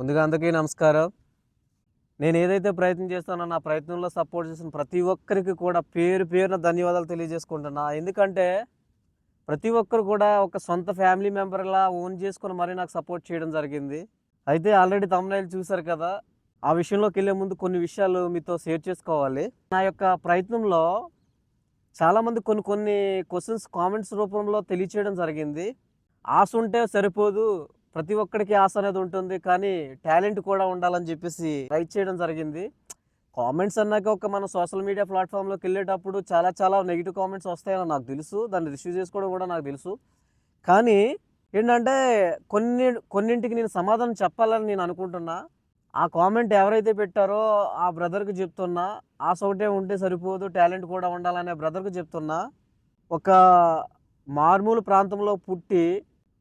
ముందుగా అందరికీ నమస్కారం. నేను ఏదైతే ప్రయత్నం చేస్తానో నా ప్రయత్నంలో సపోర్ట్ చేసిన ప్రతి ఒక్కరికి కూడా పేరు పేరున ధన్యవాదాలు తెలియజేసుకుంటున్నా. ఎందుకంటే ప్రతి ఒక్కరు కూడా ఒక సొంత ఫ్యామిలీ మెంబర్లా ఓన్ చేసుకుని మరీ నాకు సపోర్ట్ చేయడం జరిగింది. అయితే ఆల్రెడీ తమిళ చూశారు కదా ఆ విషయంలోకి వెళ్ళే ముందు కొన్ని విషయాలు మీతో షేర్ చేసుకోవాలి. నా యొక్క ప్రయత్నంలో చాలామంది కొన్ని కొన్ని క్వశ్చన్స్ కామెంట్స్ రూపంలో తెలియచేయడం జరిగింది. ఆశ ఉంటే సరిపోదు ప్రతి ఒక్కడికి ఆశ అనేది ఉంటుంది. కానీ టాలెంట్ కూడా ఉండాలని చెప్పేసి రైట్ చేయడం జరిగింది. కామెంట్స్ అన్నాక ఒక మన సోషల్ మీడియా ప్లాట్ఫామ్లోకి వెళ్ళేటప్పుడు చాలా చాలా నెగిటివ్ కామెంట్స్ వస్తాయని నాకు తెలుసు. దాన్ని రిసీవ్ చేసుకోవడం కూడా నాకు తెలుసు. కానీ ఏంటంటే కొన్ని కొన్నింటికి నేను సమాధానం చెప్పాలని నేను అనుకుంటున్నా. ఆ కామెంట్ ఎవరైతే పెట్టారో ఆ బ్రదర్కి చెప్తున్నా. ఆశ ఒకటే ఉంటే సరిపోదు టాలెంట్ కూడా ఉండాలనే బ్రదర్కి చెప్తున్నా. ఒక మార్మూలు ప్రాంతంలో పుట్టి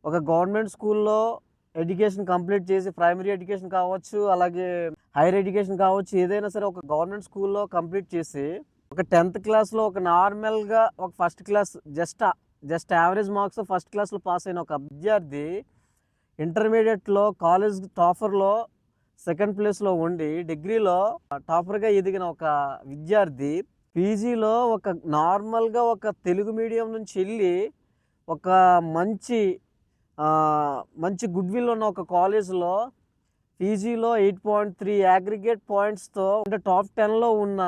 ఒక గవర్నమెంట్ స్కూల్లో ఎడ్యుకేషన్ కంప్లీట్ చేసి ప్రైమరీ ఎడ్యుకేషన్ కావచ్చు అలాగే హైయర్ ఎడ్యుకేషన్ కావచ్చు ఏదైనా సరే ఒక గవర్నమెంట్ స్కూల్లో కంప్లీట్ చేసి ఒక టెన్త్ క్లాస్లో ఒక నార్మల్గా ఒక first class just just average marks first క్లాస్లో పాస్ అయిన ఒక విద్యార్థి ఇంటర్మీడియట్లో కాలేజ్ టాపర్లో సెకండ్ ప్లేస్లో ఉండి డిగ్రీలో టాపర్గా ఎదిగిన ఒక విద్యార్థి పీజీలో ఒక నార్మల్గా ఒక తెలుగు మీడియం నుంచి వెళ్ళి ఒక మంచి మంచి గుడ్ విల్ ఉన్న ఒక కాలేజ్లో పీజీలో ఎయిట్ పాయింట్ త్రీ అగ్రిగేట్ పాయింట్స్తో అంటే టాప్ టెన్లో ఉన్న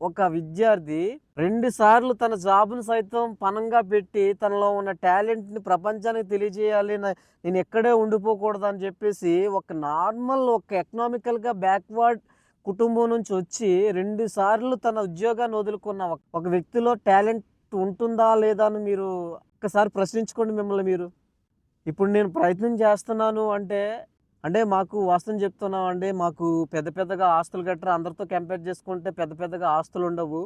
ఒక విద్యార్థి రెండు సార్లు తన జాబ్ను సైతం పనంగా పెట్టి తనలో ఉన్న టాలెంట్ని ప్రపంచానికి తెలియజేయాలి నేను ఎక్కడే ఉండిపోకూడదు అని చెప్పేసి ఒక నార్మల్ ఒక ఎకనామికల్గా బ్యాక్వర్డ్ కుటుంబం నుంచి వచ్చి రెండు సార్లు తన ఉద్యోగాన్ని వదులుకున్న ఒక- ఒక వ్యక్తిలో టాలెంట్ ఉంటుందా లేదా అని మీరు ఒక్కసారి ప్రశ్నించుకోండి మిమ్మల్ని మీరు. ఇప్పుడు నేను ప్రయత్నం చేస్తున్నాను అంటే అంటే మాకు వాస్తవం చెప్తున్నాం అండి. మాకు పెద్ద పెద్దగా ఆస్తులు గట్రా అందరితో కంపేర్ చేసుకుంటే పెద్ద పెద్దగా ఆస్తులు ఉండవు.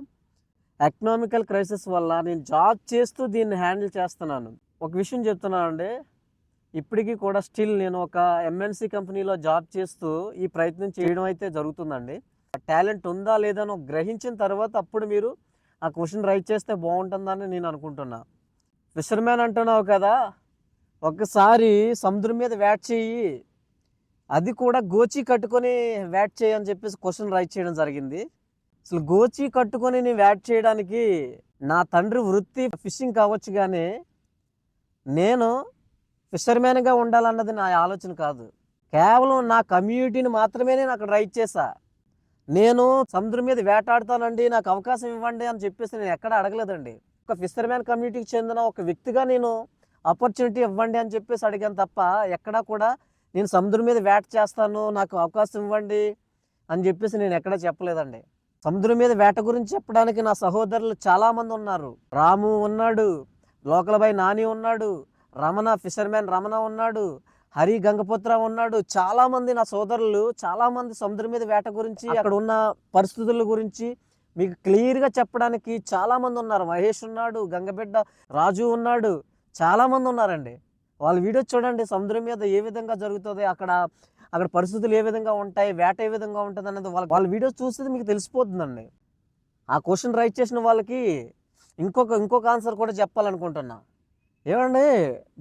ఎకనామికల్ క్రైసిస్ వల్ల నేను జాబ్ చేస్తూ దీన్ని హ్యాండిల్ చేస్తున్నాను. ఒక విషయం చెప్తున్నాను అండి. ఇప్పటికీ కూడా స్టిల్ నేను ఒక ఎంఎన్సి కంపెనీలో జాబ్ చేస్తూ ఈ ప్రయత్నం చేయడం అయితే జరుగుతుందండి. టాలెంట్ ఉందా లేదా అని గ్రహించిన తర్వాత అప్పుడు మీరు ఆ క్వశ్చన్ రైట్ చేస్తే బాగుంటుందని నేను అనుకుంటున్నా. ఫిషర్మ్యాన్ అంటున్నావు కదా. ఒక్కసారి సముద్రం మీద వ్యాట్ చేయి. అది కూడా గోచి కట్టుకొని వ్యాట్ అని చెప్పేసి క్వశ్చన్ రైట్ చేయడం జరిగింది. అసలు గోచి కట్టుకొని నేను వ్యాట్ చేయడానికి నా తండ్రి వృత్తి ఫిషింగ్ కావచ్చు కానీ నేను ఫిషర్మ్యాన్గా ఉండాలన్నది నా ఆలోచన కాదు. కేవలం నా కమ్యూనిటీని మాత్రమే నేను అక్కడ రైట్ చేశా. నేను సముద్రం మీద వేటాడుతానండి నాకు అవకాశం ఇవ్వండి అని చెప్పేసి నేను ఎక్కడ అడగలేదండి. ఒక ఫిషర్మ్యాన్ కమ్యూనిటీకి చెందిన ఒక వ్యక్తిగా నేను ఆపర్చునిటీ ఇవ్వండి అని చెప్పేసి అడిగాను తప్ప ఎక్కడా కూడా నేను సముద్రం మీద వేట చేస్తాను నాకు అవకాశం ఇవ్వండి అని చెప్పేసి నేను ఎక్కడా చెప్పలేదండి. సముద్రం మీద వేట గురించి చెప్పడానికి నా సహోదరులు చాలామంది ఉన్నారు. రాము ఉన్నాడు లోకల్ బాయ్ నాని ఉన్నాడు రమణ ఫిషర్మ్యాన్ రమణ ఉన్నాడు హరి గంగపుత్ర ఉన్నాడు. చాలా మంది నా సోదరులు చాలా మంది సముద్రం మీద వేట గురించి అక్కడ ఉన్న పరిస్థితుల గురించి మీకు క్లియర్గా చెప్పడానికి చాలా మంది ఉన్నారు. మహేష్ ఉన్నాడు గంగబిడ్డ రాజు ఉన్నాడు చాలామంది ఉన్నారండి. వాళ్ళ వీడియో చూడండి సముద్రం మీద ఏ విధంగా జరుగుతుంది అక్కడ అక్కడ పరిస్థితులు ఏ విధంగా ఉంటాయి వేట ఏ విధంగా ఉంటుంది అనేది వాళ్ళ వాళ్ళ వీడియోస్ చూస్తే మీకు తెలిసిపోతుందండి. ఆ క్వశ్చన్ రైట్ చేసిన వాళ్ళకి ఇంకొక ఇంకొక ఆన్సర్ కూడా చెప్పాలనుకుంటున్నా. ఏమండి?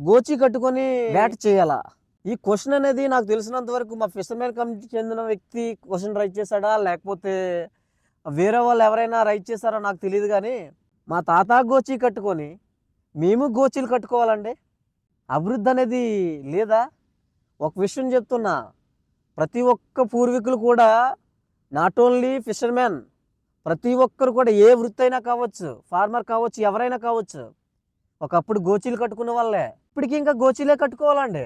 గోచి కట్టుకొని వేట చేయాలా? ఈ క్వశ్చన్ అనేది నాకు తెలిసినంత వరకు మా ఫిషర్మెన్ కమిటీకి చెందిన వ్యక్తి క్వశ్చన్ రైట్ చేశాడా? లేకపోతే వేరే వాళ్ళు ఎవరైనా రైట్ చేశారో నాకు తెలియదు కానీ మా తాత గోచి కట్టుకొని మేము గోచీలు కట్టుకోవాలండి. అభివృద్ధి అనేది లేదా? ఒక విషయం చెప్తున్నా. ప్రతి ఒక్క పూర్వీకులు కూడా నాట్ ఓన్లీ ఫిషర్మెన్ ప్రతి ఒక్కరు కూడా ఏ వృత్తి అయినా కావచ్చు ఫార్మర్ కావచ్చు ఎవరైనా కావచ్చు ఒకప్పుడు గోచీలు కట్టుకునే వాళ్ళే. ఇప్పటికి ఇంకా గోచీలే కట్టుకోవాలండి.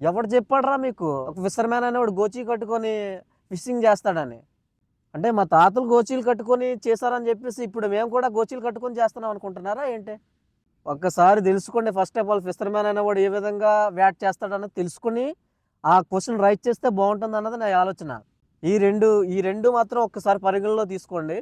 ఎవడు చెప్పాడరా మీకు? ఒక ఫిషర్మెన్ అనేవాడు గోచీ కట్టుకొని ఫిషింగ్ చేస్తాడని. అంటే మా తాతలు గోచీలు కట్టుకొని చేశారని చెప్పేసి ఇప్పుడు మేము కూడా గోచీలు కట్టుకొని చేస్తున్నాం అనుకుంటున్నారా ఏంటి? ఒక్కసారి తెలుసుకోండి. ఫస్ట్ ఆఫ్ ఆల్ ఫిషర్మ్యాన్ అనేవాడు ఏ విధంగా వ్యాట్ చేస్తాడన్నది తెలుసుకుని ఆ క్వశ్చన్ రైట్ చేస్తే బాగుంటుంది అన్నది నా ఆలోచన. ఈ రెండు ఈ రెండు మాత్రం ఒక్కసారి పరిగణలో తీసుకోండి.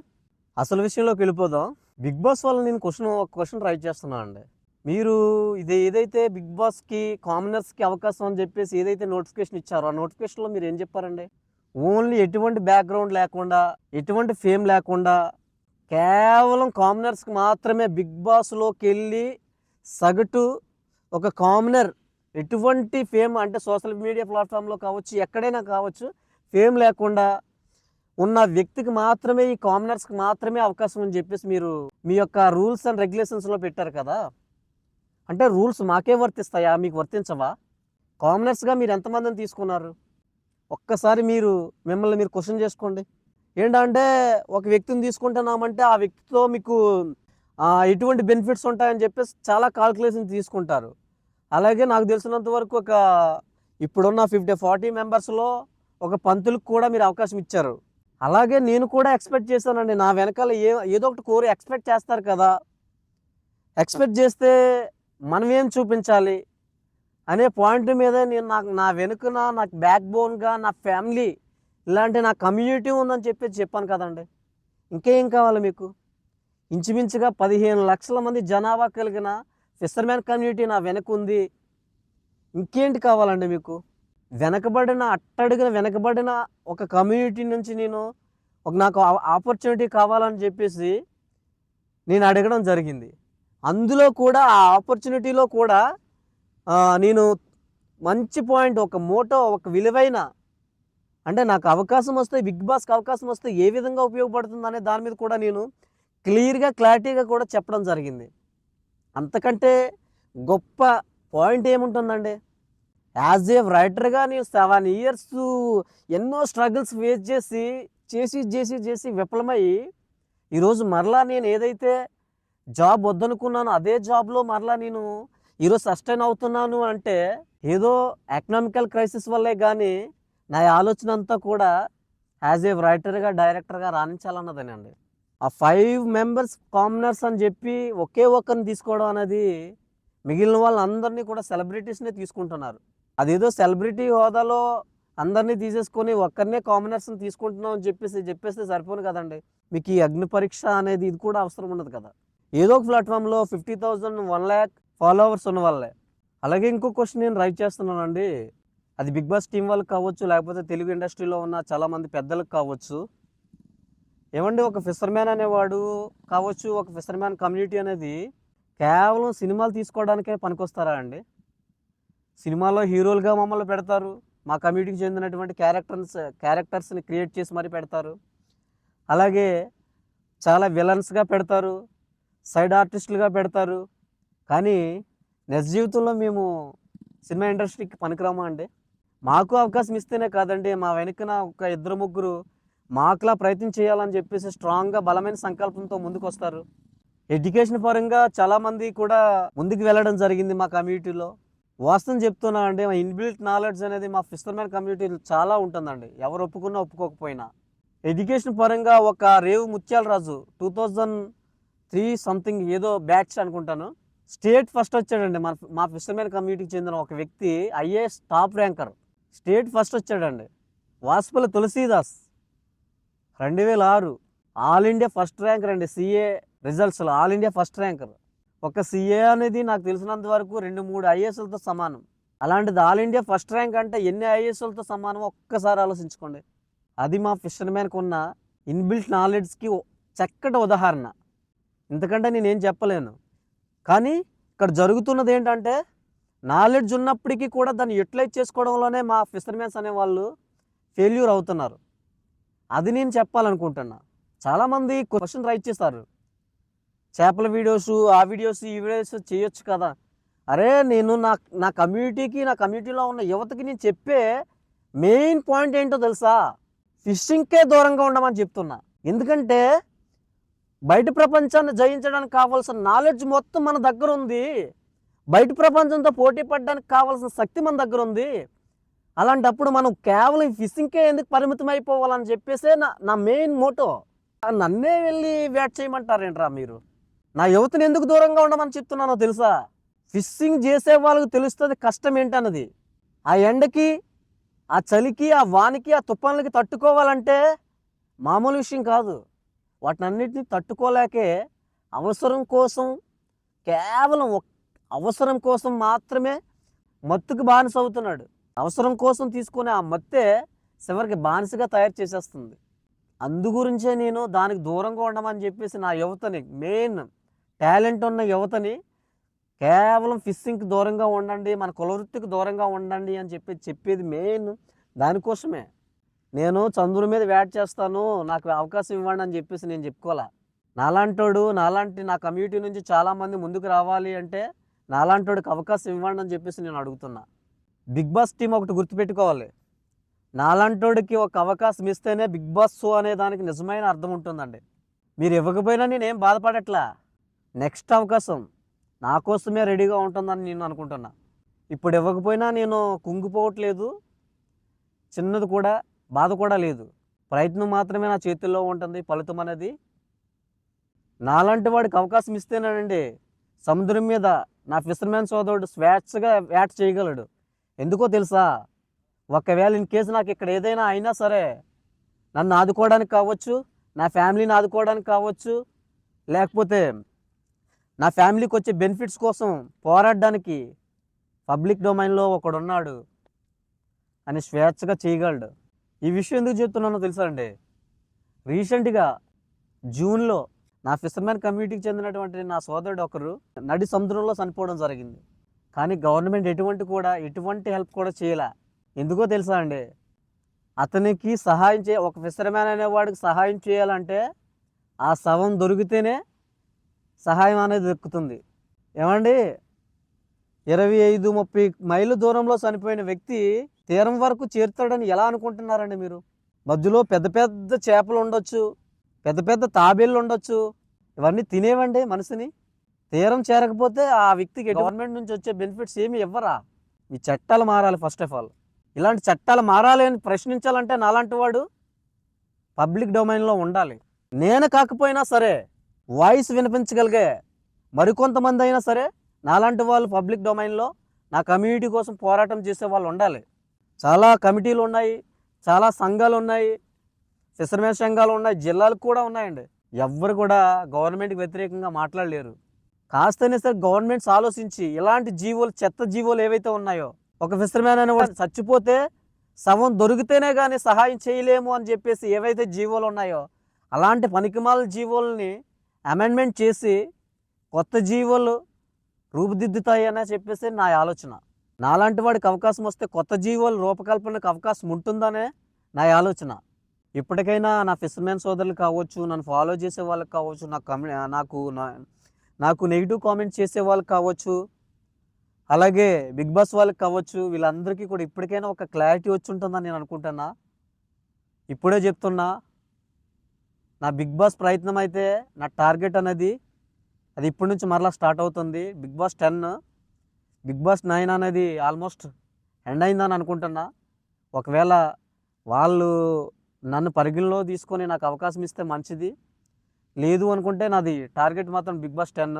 అసలు విషయంలోకి వెళ్ళిపోదాం. బిగ్ బాస్ వల్ల నేను క్వశ్చన్ ఒక క్వశ్చన్ రైట్ చేస్తున్నాను అండి. మీరు ఇది ఏదైతే బిగ్ బాస్కి కామనర్స్కి అవకాశం అని చెప్పేసి ఏదైతే నోటిఫికేషన్ ఇచ్చారో ఆ నోటిఫికేషన్లో మీరు ఏం చెప్పారండి? ఓన్లీ ఎటువంటి బ్యాక్గ్రౌండ్ లేకుండా ఎటువంటి ఫేమ్ లేకుండా కేవలం కామనర్స్కి మాత్రమే బిగ్ బాస్లోకి వెళ్ళి సగటు ఒక కామనర్ ఎటువంటి ఫేమ్ అంటే సోషల్ మీడియా ప్లాట్ఫామ్లో కావచ్చు ఎక్కడైనా కావచ్చు ఫేమ్ లేకుండా ఉన్న వ్యక్తికి మాత్రమే ఈ కామనర్స్కి మాత్రమే అవకాశం అని చెప్పేసి మీరు మీ యొక్క రూల్స్ అండ్ రెగ్యులేషన్స్లో పెట్టారు కదా? అంటే రూల్స్ మాకే వర్తిస్తాయా? మీకు వర్తించవా? కామనర్స్గా మీరు ఎంతమందిని తీసుకున్నారు? ఒక్కసారి మీరు మిమ్మల్ని మీరు క్వశ్చన్ చేసుకోండి. ఏంటంటే ఒక వ్యక్తిని తీసుకుంటున్నామంటే ఆ వ్యక్తితో మీకు ఎటువంటి బెనిఫిట్స్ ఉంటాయని చెప్పేసి చాలా కాల్కులేషన్ తీసుకుంటారు. అలాగే నాకు తెలిసినంత వరకు ఒక ఇప్పుడున్న ఫిఫ్టీ ఫార్టీ మెంబర్స్లో ఒక పంతులకు కూడా మీరు అవకాశం ఇచ్చారు. అలాగే నేను కూడా ఎక్స్పెక్ట్ చేశానండి. నా వెనకాల ఏ ఏదో ఒకటి కోరి ఎక్స్పెక్ట్ చేస్తారు కదా. ఎక్స్పెక్ట్ చేస్తే మనం ఏం చూపించాలి? అనే పాయింట్ మీద నేను నాకు నా వెనుకన నాకు బ్యాక్ బోన్గా నా ఫ్యామిలీ ఇలాంటి నా కమ్యూనిటీ ఉందని చెప్పి చెప్పాను కదండి. ఇంకేం కావాలి మీకు? ఇంచుమించుగా పదిహేను లక్షల మంది జనాభా కలిగిన ఫిషర్మ్యాన్ కమ్యూనిటీ నా వెనక ఉంది ఇంకేంటి కావాలండి మీకు? వెనకబడిన అట్టడిగిన వెనకబడిన ఒక కమ్యూనిటీ నుంచి నేను ఒక నాకు ఆపర్చునిటీ కావాలని చెప్పేసి నేను అడగడం జరిగింది. అందులో కూడా ఆ ఆపర్చునిటీలో కూడా నేను మంచి పాయింట్ ఒక మోటో ఒక విలువైన అంటే నాకు అవకాశం వస్తే బిగ్ బాస్కి అవకాశం వస్తే ఏ విధంగా ఉపయోగపడుతుంది అనే దాని మీద కూడా నేను క్లియర్గా క్లారిటీగా కూడా చెప్పడం జరిగింది. అంతకంటే గొప్ప పాయింట్ ఏముంటుందండి? యాజ్ ఏ రైటర్గా నేను సెవెన్ ఇయర్స్ ఎన్నో స్ట్రగుల్స్ ఫేస్ చేసి చేసి చేసి చేసి విఫలమై ఈరోజు మరలా నేను ఏదైతే జాబ్ వద్దనుకున్నానో అదే జాబ్లో మరలా నేను ఈరోజు సస్టైన్ అవుతున్నాను అంటే ఏదో ఎకనామికల్ క్రైసిస్ వల్లే కానీ నా ఆలోచన అంతా కూడా యాజ్ ఏ రైటర్గా డైరెక్టర్గా రాణించాలన్నదేనండి. ఆ ఫైవ్ మెంబర్స్ కామనర్స్ అని చెప్పి ఒకే ఒక్కరిని తీసుకోవడం అనేది మిగిలిన వాళ్ళందరినీ కూడా సెలబ్రిటీస్నే తీసుకుంటున్నారు. అదేదో సెలబ్రిటీ హోదాలో అందరినీ తీసేసుకొని ఒక్కరినే కామనర్స్ని తీసుకుంటున్నాం అని చెప్పేసి చెప్పేస్తే సరిపోను కదండి. మీకు ఈ అగ్ని పరీక్ష అనేది ఇది కూడా అవసరం ఉండదు కదా. ఏదో ఒక ప్లాట్ఫామ్లో fifty thousand one lakh followers ఉన్న వాళ్ళే. అలాగే ఇంకో క్వశ్చన్ నేను రైట్ చేస్తున్నానండి. అది బిగ్ బాస్ టీం వాళ్ళకి కావచ్చు లేకపోతే తెలుగు ఇండస్ట్రీలో ఉన్న చాలామంది పెద్దలకు కావచ్చు. ఏమండి ఒక ఫిషర్మ్యాన్ అనేవాడు కావచ్చు ఒక ఫిషర్మ్యాన్ కమ్యూనిటీ అనేది కేవలం సినిమాలు తీసుకోవడానికే పనికొస్తారా అండి? సినిమాలో హీరోలుగా మమ్మల్ని పెడతారు మా కమ్యూనిటీకి చెందినటువంటి క్యారెక్టర్స్ క్యారెక్టర్స్ని క్రియేట్ చేసి మరీ పెడతారు. అలాగే చాలా విలన్స్గా పెడతారు సైడ్ ఆర్టిస్టులుగా పెడతారు. కానీ నిజ జీవితంలో మేము సినిమా ఇండస్ట్రీకి పనికిరామా అండి? మాకు అవకాశం ఇస్తేనే కాదండి మా వెనుకన ఒక ఇద్దరు ముగ్గురు మాకులా ప్రయత్నం చేయాలని చెప్పేసి స్ట్రాంగ్గా బలమైన సంకల్పంతో ముందుకు వస్తారు ఎడ్యుకేషన్ పరంగా చాలామంది కూడా ముందుకు వెళ్ళడం జరిగింది మా కమ్యూనిటీలో వాస్తవం చెప్తున్నా అండి మా ఇన్బిల్ట్ నాలెడ్జ్ అనేది మా ఫిషర్మెన్ కమ్యూనిటీలో చాలా ఉంటుందండి. ఎవరు ఒప్పుకున్నా ఒప్పుకోకపోయినా. ఎడ్యుకేషన్ పరంగా ఒక Revu Mutyala Raju two thousand three something ఏదో బ్యాచ్ అనుకుంటాను. స్టేట్ ఫస్ట్ వచ్చాడండి మన మా ఫిషర్మెన్ కమ్యూనిటీకి చెందిన ఒక వ్యక్తి IAS top ranker state first వచ్చాడండి. వాసుపల్లి తులసీదాస్. రెండు వేల ఆరు ఆల్ ఇండియా ఫస్ట్ ర్యాంకర్ అండి సిఏ రిజల్ట్స్లో ఆల్ ఇండియా ఫస్ట్ ర్యాంకర్. ఒక సిఏ అనేది నాకు తెలిసినంత వరకు రెండు మూడు ఐఏఎస్లతో సమానం. అలాంటిది ఆల్ ఇండియా ఫస్ట్ ర్యాంక్ అంటే ఎన్ని ఐఏఎస్లతో సమానం ఒక్కసారి ఆలోచించుకోండి. అది మా ఫిషర్మ్యాన్కి ఉన్న ఇన్బిల్ట్ నాలెడ్జ్కి చక్కటి ఉదాహరణ. ఇంతకంటే నేనేం చెప్పలేను. కానీ ఇక్కడ జరుగుతున్నది ఏంటంటే నాలెడ్జ్ ఉన్నప్పటికీ కూడా దాన్ని యూటిలైజ్ చేసుకోవడంలోనే మా ఫిషర్మెన్స్ అనే వాళ్ళు ఫెయిల్యూర్ అవుతున్నారు. అది నేను చెప్పాలనుకుంటున్నా. చాలామంది క్వశ్చన్ రైట్ చేస్తారు. చేపల వీడియోస్ ఆ వీడియోస్ ఈ వీడియోస్ చేయొచ్చు కదా. అరే నేను నా నా కమ్యూనిటీకి నా కమ్యూనిటీలో ఉన్న యువతకి నేను చెప్పే మెయిన్ పాయింట్ ఏంటో తెలుసా? ఫిషింగ్కే దూరంగా ఉండమని చెప్తున్నా. ఎందుకంటే బయట ప్రపంచాన్ని జయించడానికి కావాల్సిన నాలెడ్జ్ మొత్తం మన దగ్గర ఉంది. బయట ప్రపంచంతో పోటీ పడడానికి కావాల్సిన శక్తి మన దగ్గర ఉంది. అలాంటప్పుడు మనం కేవలం ఫిషింగ్కే ఎందుకు పరిమితం అయిపోవాలని చెప్పేసే నా నా మెయిన్ మోటో. నన్నే వెళ్ళి వ్యాట్ చేయమంటారేంట్రా మీరు? నా యువతని ఎందుకు దూరంగా ఉండమని చెప్తున్నానో తెలుసా? ఫిషింగ్ చేసే వాళ్ళకి తెలుస్తుంది కష్టం ఏంటన్నది. ఆ ఎండకి ఆ చలికి ఆ వానికి ఆ తుఫాన్లకి తట్టుకోవాలంటే మామూలు విషయం కాదు. వాటినన్నిటిని తట్టుకోలేకే అవసరం కోసం కేవలం ఒక్క అవసరం కోసం మాత్రమే మత్తుకు బానిస అవుతున్నాడు అవసరం కోసం తీసుకునే ఆ మత్తే చివరికి బానిసగా తయారు చేసేస్తుంది. అందుగురించే నేను దానికి దూరంగా ఉండమని చెప్పేసి నా యువతని మెయిన్ టాలెంట్ ఉన్న యువతని కేవలం ఫిస్సింగ్కి దూరంగా ఉండండి మన కులవృత్తికి దూరంగా ఉండండి అని చెప్పి చెప్పేది మెయిన్ దానికోసమే. నేను చంద్రుని మీద వేట్ చేస్తాను నాకు అవకాశం ఇవ్వండి అని చెప్పేసి నేను చెప్పుకోవాలా? నాలాంటోడు నాలాంటి నా కమ్యూనిటీ నుంచి చాలామంది ముందుకు రావాలి అంటే నాలాంటోడికి అవకాశం ఇవ్వండి అని చెప్పేసి నేను అడుగుతున్నా. బిగ్ బాస్ టీం ఒకటి గుర్తుపెట్టుకోవాలి. నాలాంటోడికి ఒక అవకాశం ఇస్తేనే బిగ్ బాస్ షో అనే దానికి నిజమైన అర్థం ఉంటుందండి. మీరు ఇవ్వకపోయినా నేనేం బాధపడట్లా? నెక్స్ట్ అవకాశం నా కోసమే రెడీగా ఉంటుందని నేను అనుకుంటున్నా. ఇప్పుడు ఇవ్వకపోయినా నేను కుంగిపోవట్లేదు. చిన్నది కూడా బాధ కూడా లేదు. ప్రయత్నం మాత్రమే నా చేతుల్లో ఉంటుంది ఫలితం అనేది. నాలాంటి వాడికి అవకాశం ఇస్తేనేనండి సముద్రం మీద నా ఫిషర్మ్యాన్ సోదరుడు స్వేచ్ఛగా వేట చేయగలడు. ఎందుకో తెలుసా? ఒకవేళ ఇన్ కేసు నాకు ఇక్కడ ఏదైనా అయినా సరే నన్ను ఆదుకోవడానికి కావచ్చు నా ఫ్యామిలీని ఆదుకోవడానికి కావచ్చు లేకపోతే నా ఫ్యామిలీకి వచ్చే బెనిఫిట్స్ కోసం పోరాడడానికి పబ్లిక్ డొమైన్లో ఒకడున్నాడు అని స్వేచ్ఛగా చేయగలడు. ఈ విషయం ఎందుకు చెప్తున్నానో తెలుసా అండి? రీసెంట్గా జూన్లో నా ఫిషర్మెన్ కమ్యూనిటీకి చెందినటువంటి నా సోదరుడు ఒకరు నడి సముద్రంలో చనిపోవడం జరిగింది. కానీ గవర్నమెంట్ ఎటువంటి కూడా ఎటువంటి హెల్ప్ కూడా చేయలే. ఎందుకో తెలుసా అండి? అతనికి సహాయం చే ఒక ఫిషర్మ్యాన్ అనేవాడికి సహాయం చేయాలంటే ఆ శవం దొరికితేనే సహాయం అనేది దొరుకుతుంది ఏమండి? ఇరవై ఐదు ముప్పై మైళ్ళ దూరంలో చనిపోయిన వ్యక్తి తీరం వరకు చేరుతాడని ఎలా అనుకుంటున్నారండి మీరు? మధ్యలో పెద్ద పెద్ద చేపలు ఉండొచ్చు పెద్ద పెద్ద తాబేళ్ళు ఉండొచ్చు. ఇవన్నీ తినేవండి మనిషిని తీరం చేరకపోతే ఆ వ్యక్తికి గవర్నమెంట్ నుంచి వచ్చే బెనిఫిట్స్ ఏమి ఇవ్వరా? ఈ చట్టాలు మారాలి ఫస్ట్ ఆఫ్ ఆల్ ఇలాంటి చట్టాలు మారాలి అని ప్రశ్నించాలంటే నాలాంటి వాడు పబ్లిక్ డొమైన్లో ఉండాలి. నేను కాకపోయినా సరే వాయిస్ వినిపించగలిగే మరికొంతమంది అయినా సరే నాలాంటి వాళ్ళు పబ్లిక్ డొమైన్లో నా కమ్యూనిటీ కోసం పోరాటం చేసే వాళ్ళు ఉండాలి. చాలా కమిటీలు ఉన్నాయి చాలా సంఘాలు ఉన్నాయి ఫిషర్మెన్ సంఘాలు ఉన్నాయి జిల్లాలు కూడా ఉన్నాయండి. ఎవ్వరు కూడా గవర్నమెంట్కి వ్యతిరేకంగా మాట్లాడలేరు. కాస్తనే సరే గవర్నమెంట్స్ ఆలోచించి ఇలాంటి జీవోలు చెత్త జీవోలు ఏవైతే ఉన్నాయో ఒక ఫిషర్మ్యాన్ అనేవాడు చచ్చిపోతే శవం దొరికితేనే కానీ సహాయం చేయలేము అని చెప్పేసి ఏవైతే జీవోలు ఉన్నాయో అలాంటి పనికిమాల జీవోల్ని అమెండ్మెంట్ చేసి కొత్త జీవోలు రూపుదిద్దుతాయని చెప్పేసి నా ఆలోచన. నాలాంటి వాడికి అవకాశం వస్తే కొత్త జీవోలు రూపకల్పనకు అవకాశం ఉంటుందనే నా ఆలోచన. ఇప్పటికైనా నా ఫిషర్మెన్ సోదరులు కావచ్చు నన్ను ఫాలో చేసే వాళ్ళకి కావచ్చు నాకు కమె నాకు నా- నాకు నెగిటివ్ కామెంట్ చేసే వాళ్ళకి కావచ్చు అలాగే బిగ్ బాస్ వాళ్ళకి కావచ్చు వీళ్ళందరికీ కూడా ఇప్పటికైనా ఒక క్లారిటీ వచ్చి ఉంటుందని నేను అనుకుంటున్నా. ఇప్పుడే చెప్తున్నా నా బిగ్ బాస్ ప్రయత్నం అయితే నా టార్గెట్ అనేది అది ఇప్పటి నుంచి మరలా స్టార్ట్ అవుతుంది. Bigg Boss ten Bigg Boss nine అనేది ఆల్మోస్ట్ ఎండ్ అయిందని అనుకుంటున్నా. ఒకవేళ వాళ్ళు నన్ను పరిగణలో తీసుకొని నాకు అవకాశం ఇస్తే మంచిది. లేదు అనుకుంటే నాది టార్గెట్ మాత్రం Bigg Boss ten.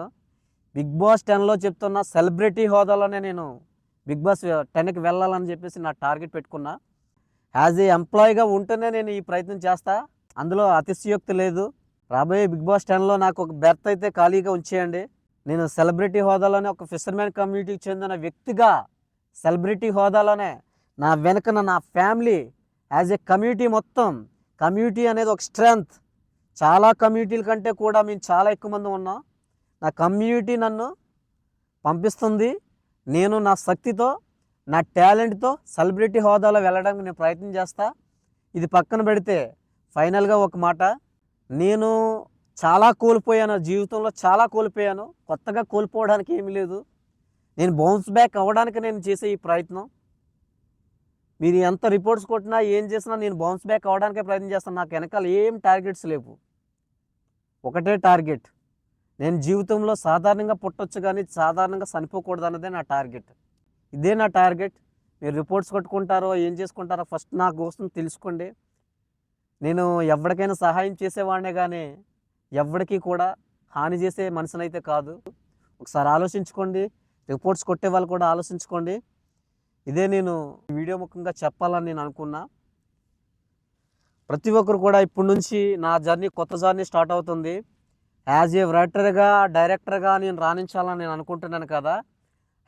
Bigg Boss టెన్లో చెప్తున్న సెలబ్రిటీ హోదాలోనే నేను బిగ్ బాస్ టెన్కి వెళ్ళాలని చెప్పేసి నా టార్గెట్ పెట్టుకున్నా. యాజ్ ఏ ఎంప్లాయీగా ఉంటేనే నేను ఈ ప్రయత్నం చేస్తా. అందులో అతిశయోక్తి లేదు. రాబోయే బిగ్ బాస్ టెన్లో నాకు ఒక బెర్త్ అయితే ఖాళీగా ఉంచేయండి. నేను సెలబ్రిటీ హోదాలోనే ఒక ఫిషర్మెన్ కమ్యూనిటీకి చెందిన వ్యక్తిగా సెలబ్రిటీ హోదాలోనే నా వెనుకన నా ఫ్యామిలీ యాజ్ ఏ కమ్యూనిటీ మొత్తం కమ్యూనిటీ అనేది ఒక స్ట్రెంగ్త్ చాలా కమ్యూనిటీల కంటే కూడా మేము చాలా ఎక్కువ మంది ఉన్నాం. నా కమ్యూనిటీ నన్ను పంపిస్తుంది. నేను నా శక్తితో నా టాలెంట్తో సెలబ్రిటీ హోదాలో వెళ్ళడానికి నేను ప్రయత్నం చేస్తా. ఇది పక్కన పెడితే ఫైనల్గా ఒక మాట. నేను చాలా కోల్పోయాను. జీవితంలో చాలా కోల్పోయాను. కొత్తగా కోల్పోవడానికి ఏమీ లేదు. నేను బౌన్స్ బ్యాక్ అవ్వడానికి నేను చేసే ఈ ప్రయత్నం. మీరు ఎంత రిపోర్ట్స్ కొట్టినా ఏం చేసినా నేను బౌన్స్ బ్యాక్ అవ్వడానికే ప్రయత్నం చేస్తాను. నాకు వెనకాల ఏం టార్గెట్స్ లేవు. ఒకటే టార్గెట్ నేను జీవితంలో సాధారణంగా పుట్టొచ్చు కానీ సాధారణంగా చనిపోకూడదు అన్నదే నా టార్గెట్ ఇదే నా టార్గెట్ మీరు రిపోర్ట్స్ కొట్టుకుంటారో ఏం చేసుకుంటారో ఫస్ట్ నా కోసం తెలుసుకోండి. నేను ఎవరికైనా సహాయం చేసేవాడినే కానీ ఎవరికి కూడా హాని చేసే మనిషినైతే కాదు. ఒకసారి ఆలోచించుకోండి. రిపోర్ట్స్ కొట్టే వాళ్ళు కూడా ఆలోచించుకోండి. ఇదే నేను వీడియో ముఖంగా చెప్పాలని నేను అనుకున్నా. ప్రతి ఒక్కరు కూడా ఇప్పటి నుంచి నా జర్నీ కొత్త జర్నీ స్టార్ట్ అవుతుంది. యాజ్ ఏ రైటర్గా డైరెక్టర్గా నేను రాణించాలని నేను అనుకుంటున్నాను కదా.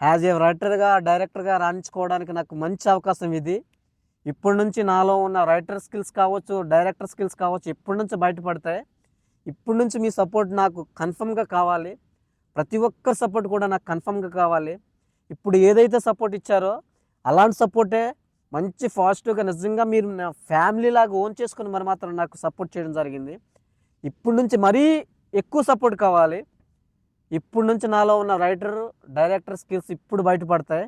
యాజ్ ఏ రైటర్గా డైరెక్టర్గా రాణించుకోవడానికి నాకు మంచి అవకాశం ఇది. ఇప్పటి నుంచి నాలో ఉన్న రైటర్ స్కిల్స్ కావచ్చు డైరెక్టర్ స్కిల్స్ కావచ్చు ఇప్పటి నుంచి బయటపడతాయి. ఇప్పటి నుంచి మీ సపోర్ట్ నాకు కన్ఫర్మ్గా కావాలి. ప్రతి ఒక్కరి సపోర్ట్ కూడా నాకు కన్ఫర్మ్గా కావాలి. ఇప్పుడు ఏదైతే సపోర్ట్ ఇచ్చారో అలాంటి సపోర్టే మంచి పాజిటివ్గా నిజంగా మీరు నా ఫ్యామిలీ లాగా ఓన్ చేసుకుని మరి మాత్రం నాకు సపోర్ట్ చేయడం జరిగింది. ఇప్పుడు నుంచి మరీ ఎక్కువ సపోర్ట్ కావాలి. ఇప్పుడు నుంచి నాలో ఉన్న రైటర్ డైరెక్టర్ స్కిల్స్ ఇప్పుడు బయటపడతాయి.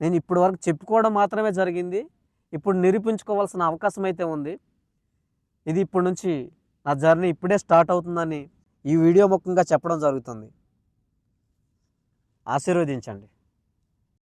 నేను ఇప్పుడు వరకు చెప్పుకోవడం మాత్రమే జరిగింది. ఇప్పుడు నిరూపించుకోవాల్సిన అవకాశం అయితే ఉంది. ఇది ఇప్పుడు నుంచి నా జర్నీ ఇప్పుడే స్టార్ట్ అవుతుందని ఈ వీడియో ముఖంగా చెప్పడం జరుగుతుంది. ఆశీర్వదించండి.